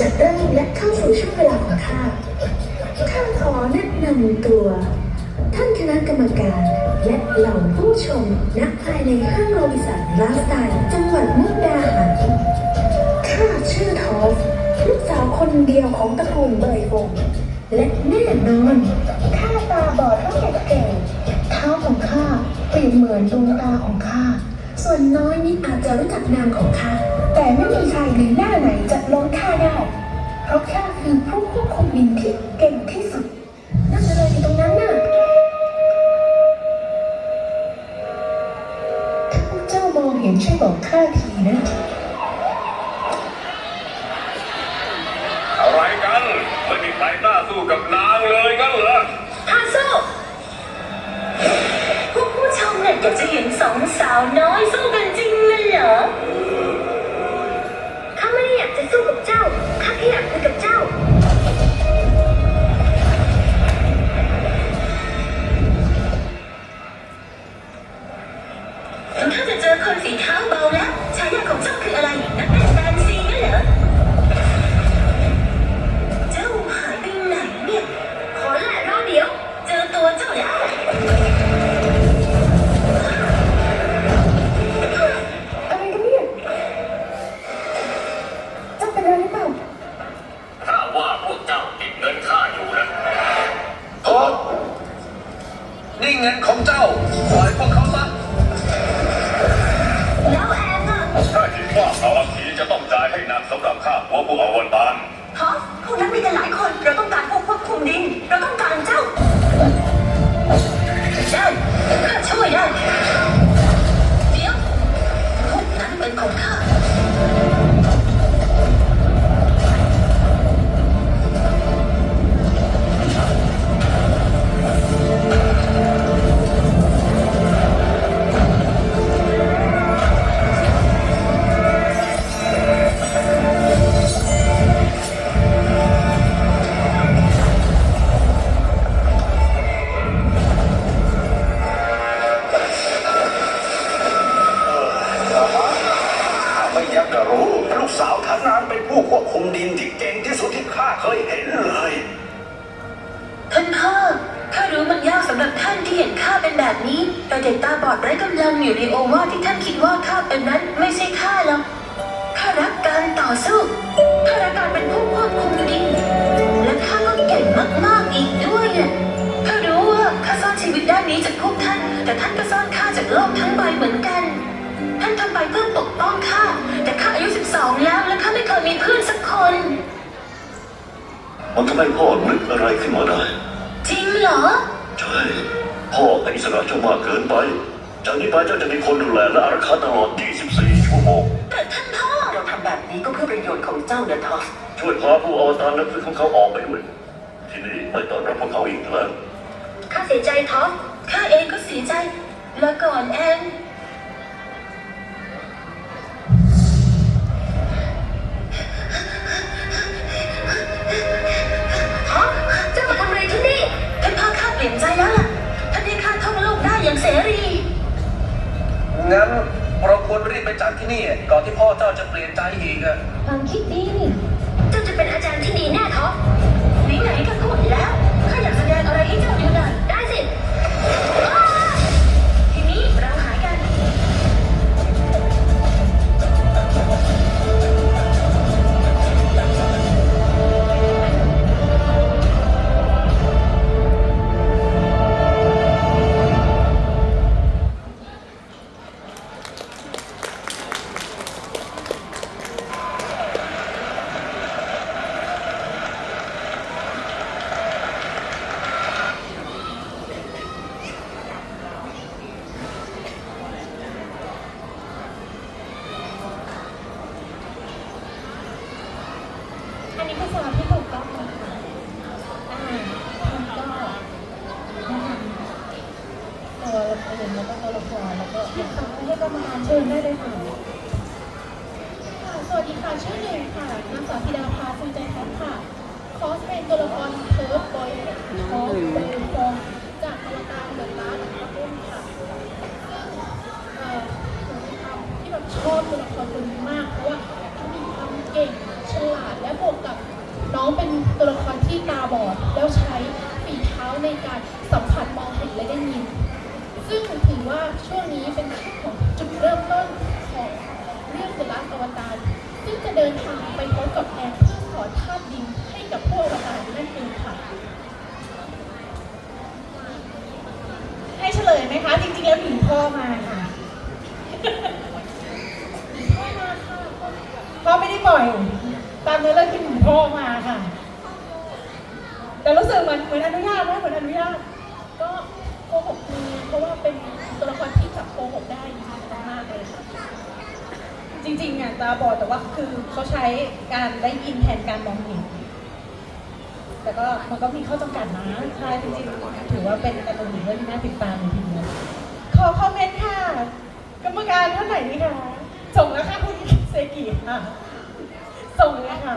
จะเริ่มและเข้าสู่ช่วงเวลาของข้าข้าขอแนะนำตัว ท่านคณะกรรมการและเหล่าผู้ชมนักภายในห้างโรบิสันลาสไตล์จังหวัดมุกดาหารข้าชื่อทอฟลูกสาวคนเดียวของตระกูลเบย์วงและแน่นอนข้าตาบอดเท่าแก่เท้าของข้าเปรียบเหมือนดวงตาของข้าส่วนน้อยนิดอาจจะรู้จักนามของข้า แต่ไม่มีใครหรือหน้าไหนจะล้มข้าได้ เพราะข้าคือผู้ควบคุมบินที่เก่งที่สุดนั่นอะไรอยู่ตรงนั้นน่ะ ถ้าพวกเจ้ามองเห็นช่วยบอกข้าทีนะ อะไรกัน ไม่มีใครกล้าสู้กับน นี่เงินของเจ้าปล่อยพวกเขาซะแล้วแอนน่ะข้าคิดว่าเอาอัคีจะต้องจ่ายให้หนักสำหรับค่าหัวผู้อวตารฮอสพวกนั้นมีกันหลายคน เราต้องการพวกควบคุมดิน สาวท่านนานเป็นผู้ควบคุมดินที่เก่งที่สุดที่ข้าเคยเห็นเลย ท่านพ่อข้ารู้มันยากสำหรับท่านที่เห็นข้าเป็นแบบนี้ แต่เด็กตาบอดไร้กำลังอยู่ในโอวาทที่ท่านคิดว่าข้าเป็นนั้นไม่ใช่ข้าหรอกข้ารักการต่อสู้ข้ารักการเป็นผู้ควบคุมดินและข้าก็เก่งมากๆอีกด้วยอะข้ารู้ว่าข้าซ่อนชีวิตด้านนี้จากพวกท่าน แต่ท่านก็ซ่อนข้าจากโลกทั้งใบเหมือนกัน ท่านทำไปเพื่อปกป้องข้าแต่ข้าอา ยุ 12 แล้วและข้าไม่เคยมีเพื่อนสักคน มันทำให้พ่อนึกอะไรขึ้นมาได้ จริงเหรอ ใช่ พ่อให้อิสระเจ้ามากเกินไป จากนี้ไปเจ้าจะมีคนดูแลและอารักขาตลอด 24 ชั่วโมง แต่ท่านพ่อ เราทำแบบนี้ก็เพื่อประโยชน์ของเจ้านะทอสช่วยพาผู้อวตารและเพื่อนของเขาออกไปด้วย ที่นี่ไม่ต้อนรับพวกเขาอีกแล้ว ข้าเสียใจท็อปข้าเองก็เสียใจ แล้วก่อนแอน องโลกได้อย่างเสรี งั้นเราควรรีบไปจากที่นี่ก่อนที่พ่อเจ้าจะเปลี่ยนใจอีกอะความคิดดีนี่เจ้าจะเป็นอาจารย์ที่ดีแน่ท็อปไหนๆก็พูดแล้ว อันนี้คือสำหรับที่ถูกต้องนะคะอ่ามันก็แนะนำตัวละครแล้วก็ตัวละครแล้วก็อยากฟังให้กรรมการเชิญได้เลยค่ะค่ะสวัสดีค่ะชื่อหนึ่งค่ะนางสาวธิดาภาภูมิใจแท้ค่ะคอสเป็นตัวละครเพิร์ดบอยคอสเป็นฟองจากอวตารเดอะลาสของรุ่นค่ะ เอ่อผมมีความที่แบบชอบตัวละครตัวนี้มากเพราะว่าเขามีความเก่งฉลาดและบวกกับน้อง เป็นตัวละครที่ตาบอด แล้วใช้ฝีเท้าในการสัมผัสมองเห็นและได้ยิน ซึ่งถือว่าช่วงนี้เป็นช่วงของจุดเริ่มต้นของเรื่อง The Last Avatar ซึ่งจะเดินทางไปพบกับแอนเพื่อสอนธาตุดินให้กับผู้อวตารนั่นเองค่ะ ให้เฉลยไหมคะ จริงๆแล้วหนีพ่อมาค่ะหนีพ่อมาค่ะพ่อไม่ได้ปล่อย ตามเนื้อเรื่องคือหนีพ่อมาค่ะแต่รู้สึก เหมือนอนุญาตนะเหมือนอนุญาต ก็โกหกคือเพราะว่าเป็นตัวละครที่จับโกหกได้ดีมากเลยค่ะจริงๆอะตาบอดแต่ว่าคือเขาใช้การได้ยินแทนการมองเห็นแต่ก็มันก็มีข้อจำกัดนะใช่จริงๆถือว่าเป็นการ์ตูนเรื่องที่น่าติดตามในทีเดียขอคอมเมนต์ค่ะกรรมการท่านไหนดีคะส่งแล้วค่ะคุณเซกิค่ะส่งเลยค่ะ